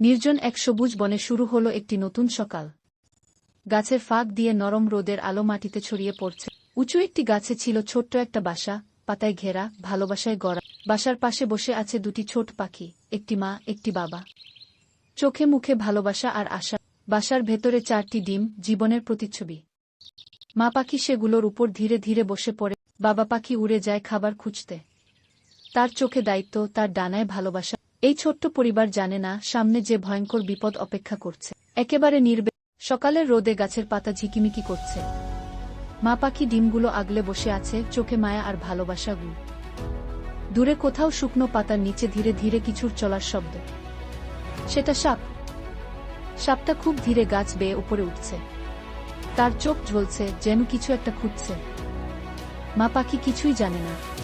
নির্জন এক সবুজ বনে শুরু হলো একটি নতুন সকাল। গাছের ফাঁক দিয়ে নরম রোদের আলো মাটিতে ছড়িয়ে পড়ছে। উঁচু একটি গাছে ছিল ছোট্ট একটা বাসা, পাতায় ঘেরা, ভালোবাসায় গড়া। বাসার পাশে বসে আছে দুটি ছোট পাখি, একটি মা, একটি বাবা। চোখে মুখে ভালোবাসা আর আশা। বাসার ভেতরে চারটি ডিম, জীবনের প্রতিচ্ছবি। মা পাখি সেগুলোর উপর ধীরে ধীরে বসে পড়ে। বাবা পাখি উড়ে যায় খাবার খুঁজতে। তার চোখে দায়িত্ব, তার ডানায় ভালোবাসা। এই ছোট্ট পরিবার জানে না সামনে যে ভয়ঙ্কর বিপদ অপেক্ষা করছে। একেবারে নির্বে সকালের রোদে গাছের পাতা ঝিকিমিকি করছে। মা পাখি ডিমগুলো আগলে বসে আছে, চোখে মায়া আর ভালোবাসা গু। দূরে কোথাও শুকনো পাতার নিচে ধীরে ধীরে কিছুর চলার শব্দ। সেটা সাপ। সাপটা খুব ধীরে গাছ বেয়ে উপরে উঠছে। তার চোখ ঝলছে, যেন কিছু একটা খুঁজছে। মা পাখি কিছুই জানে না।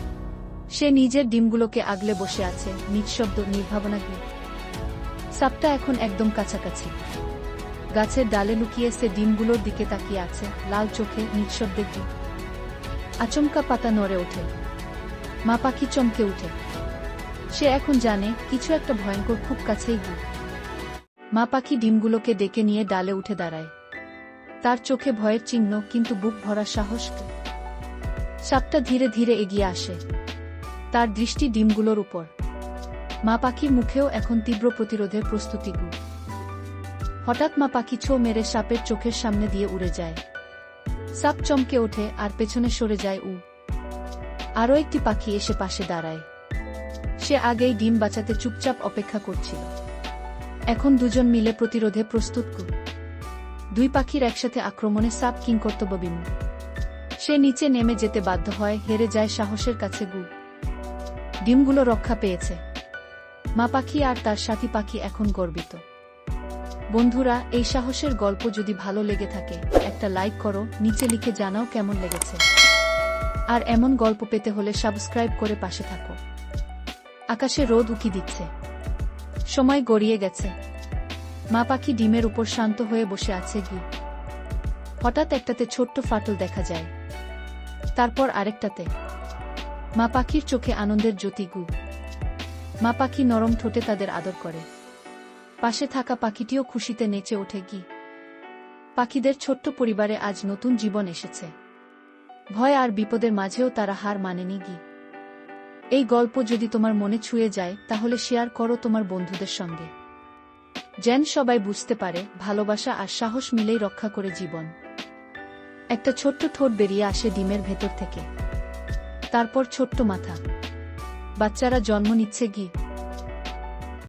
সে নিজের ডিমগুলোকে আগলে বসে আছে, নিঃশব্দ নির্ভাবনা কি সাপটা এখন একদম কাছাকাছি। গাছের ডালে লুকিয়ে সে ডিমগুলোর দিকে তাকিয়ে আছে, লাল চোখে, নিঃশব্দে কি আচমকা পাতা নড়ে ওঠে। মা পাখি চমকে উঠে। সে এখন জানে, কিছু একটা ভয়ঙ্কর খুব কাছেই গিয়ে মা পাখি ডিমগুলোকে ডেকে নিয়ে ডালে উঠে দাঁড়ায়। তার চোখে ভয়ের চিহ্ন, কিন্তু বুক ভরা সাহস সাপটা ধীরে ধীরে এগিয়ে আসে। তার দৃষ্টি ডিমগুলোর উপর। মা পাখির মুখেও এখন তীব্র প্রতিরোধের প্রস্তুতি গু। হঠাৎ মা পাখি ছো মেরে সাপের চোখের সামনে দিয়ে উড়ে যায়। সাপ চমকে ওঠে আর পেছনে সরে যায় উ। আরও একটি পাখি এসে পাশে দাঁড়ায়। সে আগেই ডিম বাঁচাতে চুপচাপ অপেক্ষা করছিল। এখন দুজন মিলে প্রতিরোধে প্রস্তুত কু দুই পাখির একসাথে আক্রমণে সাপ কিংকর্তব্য বিমূঢ় সে নিচে নেমে যেতে বাধ্য হয়, হেরে যায় সাহসের কাছে গু। ডিমগুলো রক্ষা পেয়েছে। মা পাখি আর তার সাথী পাখি এখন গর্বিত। বন্ধুরা, এই সাহসের গল্প যদি ভালো লেগে থাকে, একটা লাইক করো, নিচে লিখে জানাও কেমন লেগেছে। আর এমন গল্প পেতে হলে সাবস্ক্রাইব করে পাশে থাকো। আকাশে রোদ উকি দিচ্ছে। সময় গড়িয়ে গেছে। মা পাখি ডিমের উপর শান্ত হয়ে বসে আছে গি। হঠাৎ একটাতে ছোট্ট ফাটল দেখা যায়। তারপর আরেকটাতে। মা পাখির চোখে আনন্দের জ্যোতি গু। মা পাখি নরম ঠোঁটে তাদের আদর করে। পাশে থাকা পাখিটিও খুশিতে নেচে ওঠে গি। পাখিদের ছোট্ট পরিবারে আজ নতুন জীবন এসেছে। ভয় আর বিপদের মাঝেও তারা হার মানেনি গি। এই গল্প যদি তোমার মনে ছুঁয়ে যায়, তাহলে শেয়ার করো তোমার বন্ধুদের সঙ্গে। যেন সবাই বুঝতে পারে, ভালোবাসা আর সাহস মিলেই রক্ষা করে জীবন। একটা ছোট্ট ঠোঁট বেরিয়ে আসে ডিমের ভেতর থেকে। তারপর ছোট্ট মাথা। বাচ্চারা জন্ম নিচ্ছে গি